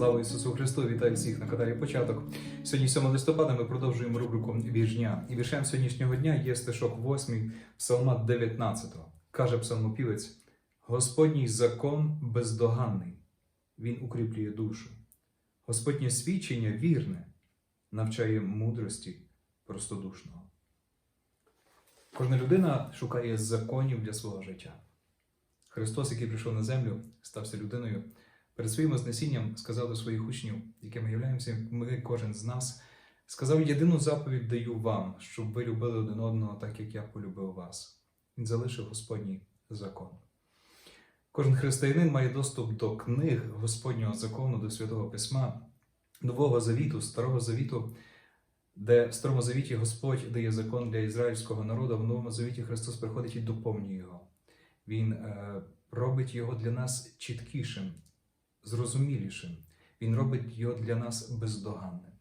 Слава Ісусу Христу! Вітаю всіх на каналі Початок. Сьогодні 7 листопада ми продовжуємо рубрику «Вірш дня». І віршем сьогоднішнього дня є стишок 8 Псалма 19. Каже псалмопівець: Господній закон бездоганний, він укріплює душу. Господнє свідчення вірне, навчає мудрості простодушного. Кожна людина шукає законів для свого життя. Христос, який прийшов на землю, стався людиною. Перед своїм Вознесінням сказав до своїх учнів, якими являємося ми, кожен з нас, сказав: єдину заповідь даю вам, щоб ви любили один одного, так як я полюбив вас. Він залишив Господній закон. Кожен християнин має доступ до книг Господнього закону, до Святого Письма, Нового Завіту, Старого Завіту, де в Старому Завіті Господь дає закон для ізраїльського народу, в Новому Завіті Христос приходить і доповнює його. Він е, робить його для нас чіткішим, зрозумілішим. Він робить його для нас бездоганним.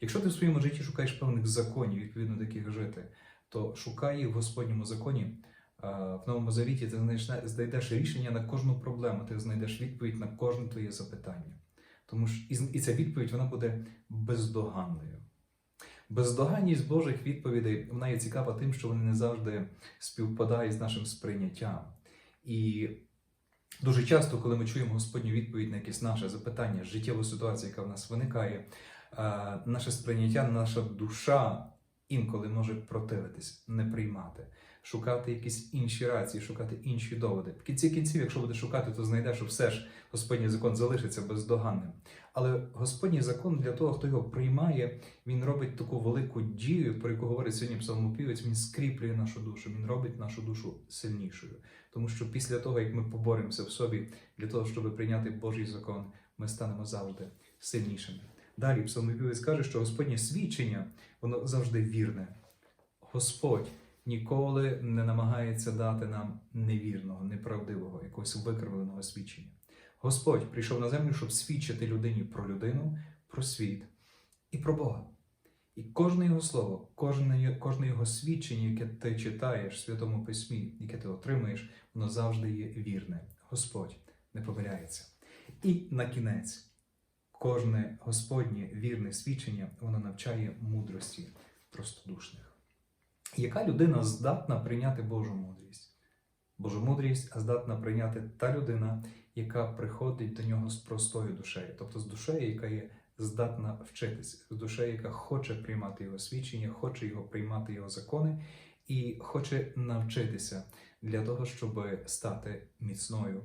Якщо ти в своєму житті шукаєш певних законів, відповідно до яких жити, то шукай їх в Господньому законі. Е, В Новому Завіті ти знайдеш, рішення на кожну проблему, ти знайдеш відповідь на кожне твоє запитання. Тому і, і ця відповідь вона буде бездоганною. Бездоганність Божих відповідей вона є цікава тим, що вони не завжди співпадають з нашим сприйняттям. І дуже часто, коли ми чуємо Господню відповідь на якесь наше запитання, життєву ситуацію, яка в нас виникає, е, наше сприйняття, наша душа інколи може противитись, не приймати, шукати якісь інші рації, шукати інші доводи. В кінці кінців, якщо будеш шукати, то знайдеш, що все ж Господній закон залишиться бездоганним. Але Господній закон для того, хто його приймає, він робить таку велику дію, про яку говорить сьогодні псалмопівець, він скріплює нашу душу, він робить нашу душу сильнішою. Тому що після того, як ми поборемося в собі для того, щоб прийняти Божий закон, ми станемо завжди сильнішими. Далі псалмопівець каже, що Господнє свідчення, воно завжди вірне. Господь ніколи не намагається дати нам невірного, неправдивого, якогось викривленого свідчення. Господь прийшов на землю, щоб свідчити людині про людину, про світ і про Бога. І кожне його слово, кожне, кожне його свідчення, яке ти читаєш в Святому Письмі, яке ти отримаєш, воно завжди є вірне. Господь не помиляється. І на кінець, кожне Господнє вірне свідчення, воно навчає мудрості простодушних. Яка людина здатна прийняти Божу мудрість? Божу мудрість здатна прийняти та людина, яка приходить до нього з простою душею, тобто з душею, яка є здатна вчитись, з душею, яка хоче приймати його свідчення, хоче його приймати його закони і хоче навчитися для того, щоб стати міцною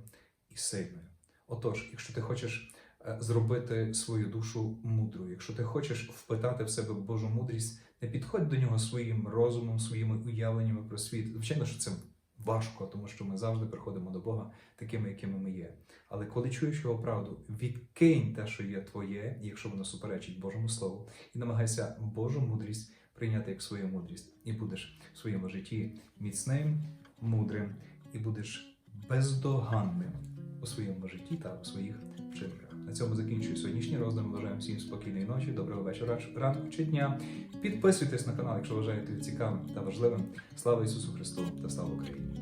і сильною. Отож, якщо ти хочеш зробити свою душу мудрою, якщо ти хочеш впитати в себе Божу мудрість, не підходь до нього своїм розумом, своїми уявленнями про світ. Звичайно, що це важко, тому що ми завжди приходимо до Бога такими, якими ми є. Але коли чуєш його правду, відкинь те, що є твоє, якщо воно суперечить Божому Слову, і намагайся Божу мудрість прийняти як свою мудрість, і будеш в своєму житті міцним, мудрим, і будеш бездоганним у своєму житті та у своїх вчинках. На цьому закінчую сьогоднішній роздум. Бажаю всім спокійної ночі, доброго вечора, ранку чи дня. Підписуйтесь на канал, якщо вважаєте цікавим та важливим. Слава Ісусу Христу та слава Україні!